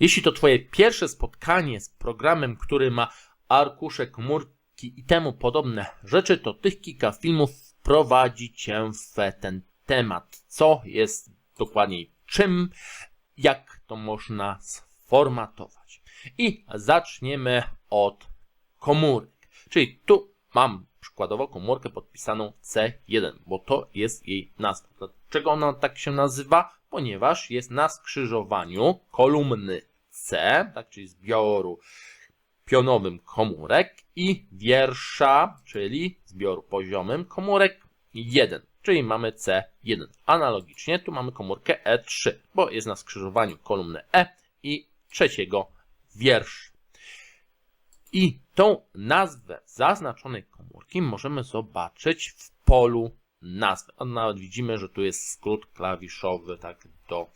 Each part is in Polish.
Jeśli to Twoje pierwsze spotkanie z programem, który ma arkusze, komórki i temu podobne rzeczy, to tych kilka filmów wprowadzi Cię w ten temat. Co jest dokładniej czym, jak to można sformatować. I zaczniemy od komórek. Czyli tu mam przykładowo komórkę podpisaną C1, bo to jest jej nazwa. Dlaczego ona tak się nazywa? Ponieważ jest na skrzyżowaniu kolumny C, tak, czyli zbioru pionowym komórek i wiersza, czyli zbioru poziomym komórek 1, czyli mamy C1. Analogicznie tu mamy komórkę E3, bo jest na skrzyżowaniu kolumny E i trzeciego wiersza. I tą nazwę zaznaczonej komórki możemy zobaczyć w polu nazwy. A nawet widzimy, że tu jest skrót klawiszowy tak do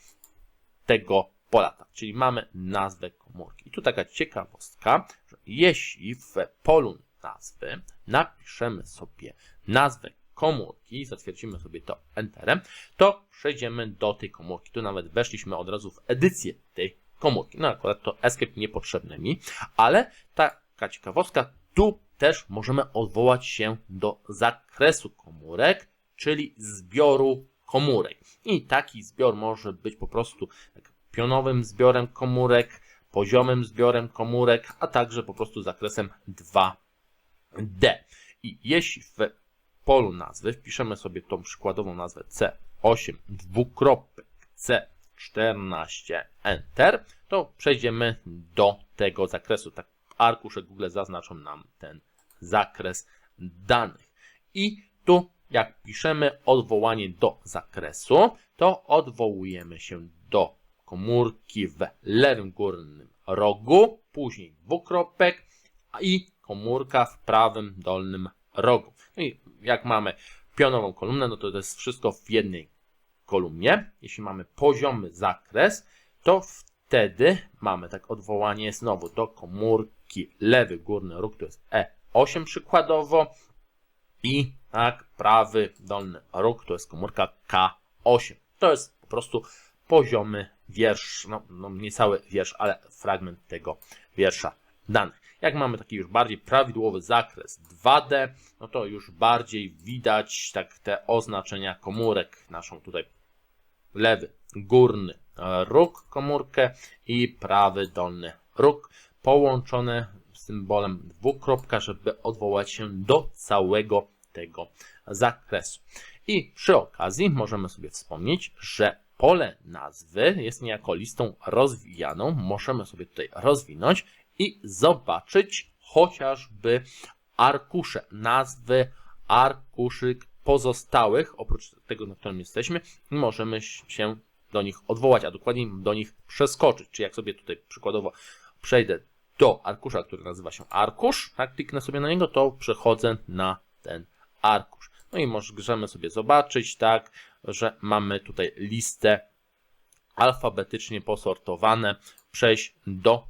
tego pola. Tak, czyli mamy nazwę komórki. I tu taka ciekawostka, że jeśli w polu nazwy napiszemy sobie nazwę komórki, zatwierdzimy sobie to Enterem, to przejdziemy do tej komórki. Tu nawet weszliśmy od razu w edycję tej komórki. No akurat to escape niepotrzebne mi, ale taka ciekawostka, tu też możemy odwołać się do zakresu komórek, czyli zbioru komórek. I taki zbiór może być po prostu tak pionowym zbiorem komórek, poziomym zbiorem komórek, a także po prostu zakresem 2D. I jeśli w polu nazwy wpiszemy sobie tą przykładową nazwę C8 dwukropek C14 Enter, to przejdziemy do tego zakresu. Tak arkusze Google zaznaczą nam ten zakres danych. I tu jak piszemy odwołanie do zakresu, to odwołujemy się do komórki w lewym górnym rogu, później dwukropek i komórka w prawym dolnym rogu. No i jak mamy pionową kolumnę, no to to jest wszystko w jednej kolumnie. Jeśli mamy poziomy zakres, to wtedy mamy tak odwołanie znowu do komórki lewy górny róg, to jest E8 przykładowo i tak prawy dolny róg, to jest komórka K8. To jest po prostu poziomy wiersz, no, no niecały wiersz, ale fragment tego wiersza danych. Jak mamy taki już bardziej prawidłowy zakres 2D, no to już bardziej widać tak te oznaczenia komórek. Naszą tutaj lewy górny róg komórkę i prawy dolny róg połączone symbolem dwukropka, żeby odwołać się do całego tego zakresu. I przy okazji możemy sobie wspomnieć, że pole nazwy jest niejako listą rozwijaną. Możemy sobie tutaj rozwinąć i zobaczyć chociażby arkusze, nazwy arkuszy pozostałych, oprócz tego, na którym jesteśmy, możemy się do nich odwołać, a dokładniej do nich przeskoczyć. Czyli jak sobie tutaj przykładowo przejdę do arkusza, który nazywa się arkusz, tak, kliknę sobie na niego, to przechodzę na ten arkusz. No i możemy sobie zobaczyć, tak, że mamy tutaj listę alfabetycznie posortowane, przejść do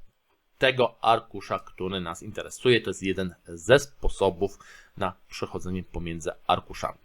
tego arkusza, który nas interesuje. To jest jeden ze sposobów na przechodzenie pomiędzy arkuszami.